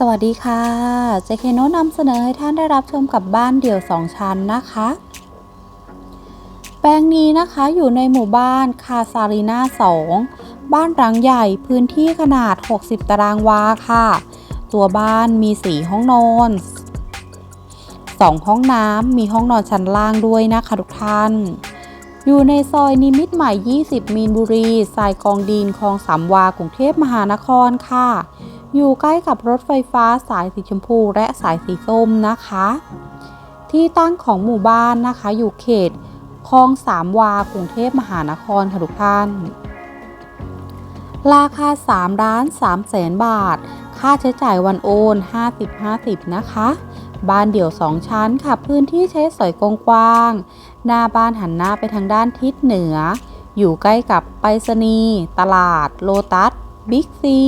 สวัสดีค่ะ เจเคโนนำเสนอให้ท่านได้รับชมกับบ้านเดี่ยว 2 ชั้นนะคะ แปลงนี้นะคะอยู่ในหมู่บ้านคาซารีนา2 บ้านหลังใหญ่พื้นที่ขนาด 60 ตารางวาค่ะ ตัวบ้านมี 4 ห้องนอน 2 ห้องน้ำมีห้องนอนชั้นล่างด้วยนะคะทุกท่าน อยู่ในซอยนิมิตรใหม่ 20 มีนบุรีสายกองดินคลองสามวากรุงเทพมหานครค่ะ อยู่ใกล้กับรถไฟฟ้าสายสีชมพูและสายสีส้มนะคะ ที่ตั้งของหมู่บ้านนะคะ อยู่เขตคลองสามวากรุงเทพมหานครค่ะทุกท่าน ราคา3ล้าน3แสนบาท ค่าใช้จ่ายวันโอน 50-50 นะคะ บ้านเดี่ยว 2 ชั้นค่ะ พื้นที่ใช้สอยกว้างๆหน้าบ้านหันหน้าไปทางด้านทิศเหนือ อยู่ใกล้กับไปรษณีย์ตลาด โลตัส บิ๊กซี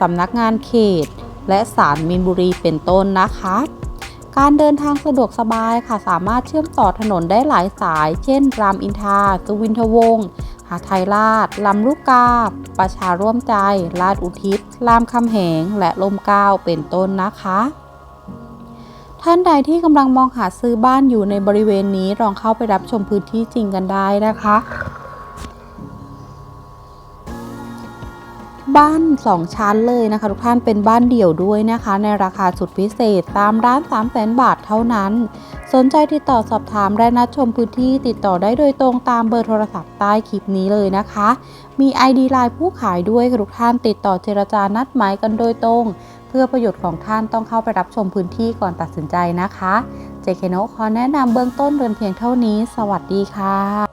สำนักงานเขต และศาลมีนบุรีเป็นต้นนะคะ การเดินทางสะดวกสบายค่ะ สามารถเชื่อมต่อถนนได้หลายสาย เช่น รามอินทราสุวินทวงศ์หาไทยราชลำลูกกา ประชาร่วมใจ ลาดอุทิศ รามคำแหง และลมเก้าเป็นต้นนะคะ ท่านใดที่กำลังมองหาซื้อบ้านอยู่ในบริเวณนี้ลองเข้าไปรับชมพื้นที่จริงกันได้นะคะ บ้าน 2 ชั้นเลยนะคะ ทุกท่านเป็นบ้านเดี่ยวด้วยนะคะ ในราคาสุดพิเศษ3ล้าน3แสนบาทเท่านั้น สนใจติดต่อสอบถามและนัดชมพื้นที่ติดต่อได้โดยตรงตามเบอร์โทรศัพท์ใต้คลิปนี้เลยนะคะ มี ID ไลน์ผู้ขายด้วยค่ะทุกท่านติดต่อเจรจานัดหมายกันโดยตรง เพื่อประโยชน์ของท่านต้องเข้าไปรับชมพื้นที่ก่อนตัดสินใจนะคะเจเคโนขอแนะนำเบื้องต้นเรือนเพียงเท่านี้ สวัสดีค่ะ